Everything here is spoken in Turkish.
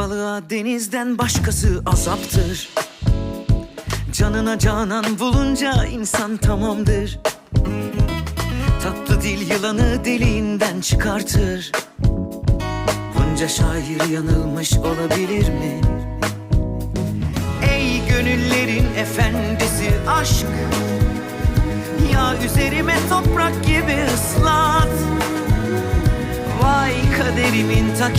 balığa denizden başkası azaptır. Canına canan bulunca insan tamamdır. Tatlı dil yılanı deliğinden çıkartır. Bunca şair yanılmış olabilir mi? Ey gönüllerin efendisi aşk Ya üzerime toprak gibi ıslat. Vay kaderimin ta